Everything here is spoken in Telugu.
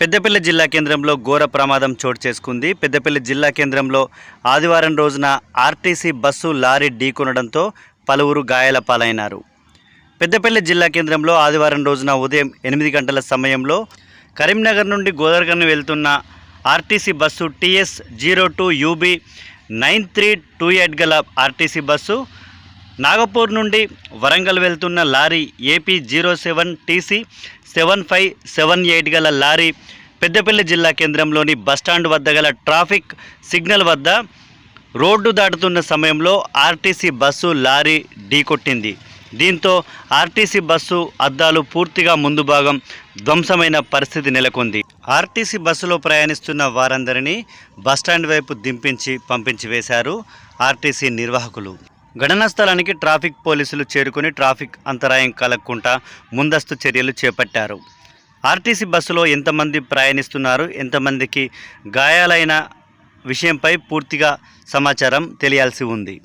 పెద్దపల్లి జిల్లా కేంద్రంలో ఘోర ప్రమాదం చోటు చేసుకుంది. పెద్దపల్లి జిల్లా కేంద్రంలో ఆదివారం రోజున ఆర్టీసీ బస్సు లారీ ఢీకొనడంతో పలువురు గాయాల పాలైనారు. పెద్దపల్లి జిల్లా కేంద్రంలో ఆదివారం రోజున ఉదయం ఎనిమిది గంటల సమయంలో కరీంనగర్ నుండి గోదర్గన్ వెళ్తున్న RTC bus TS zero two UB nine three two eight గల ఆర్టీసీ బస్సు నాగపూర్ నుండి వరంగల్ వెళ్తున్న lorry AP zero seven TC seven five seven eight గల లారీ పెద్దపల్లి జిల్లా కేంద్రంలోని బస్టాండ్ వద్ద గల ట్రాఫిక్ సిగ్నల్ వద్ద రోడ్డు దాటుతున్న సమయంలో ఆర్టీసీ బస్సు లారీ ఢీకొట్టింది. దీంతో ఆర్టీసీ బస్సు అద్దాలు పూర్తిగా ముందు భాగం ధ్వంసమైన పరిస్థితి నెలకొంది. ఆర్టీసీ బస్సులో ప్రయాణిస్తున్న వారందరినీ బస్టాండ్ వైపు దింపించి పంపించి వేశారు ఆర్టీసీ నిర్వాహకులు. ఘటనా స్థలానికి ట్రాఫిక్ పోలీసులు చేరుకుని ట్రాఫిక్ అంతరాయం కలగకుండా ముందస్తు చర్యలు చేపట్టారు. ఆర్టీసీ బస్సులో ఎంతమంది ప్రయాణిస్తున్నారు ఎంతమందికి గాయాలైన విషయంపై పూర్తిగా సమాచారం తెలియాల్సి ఉంది.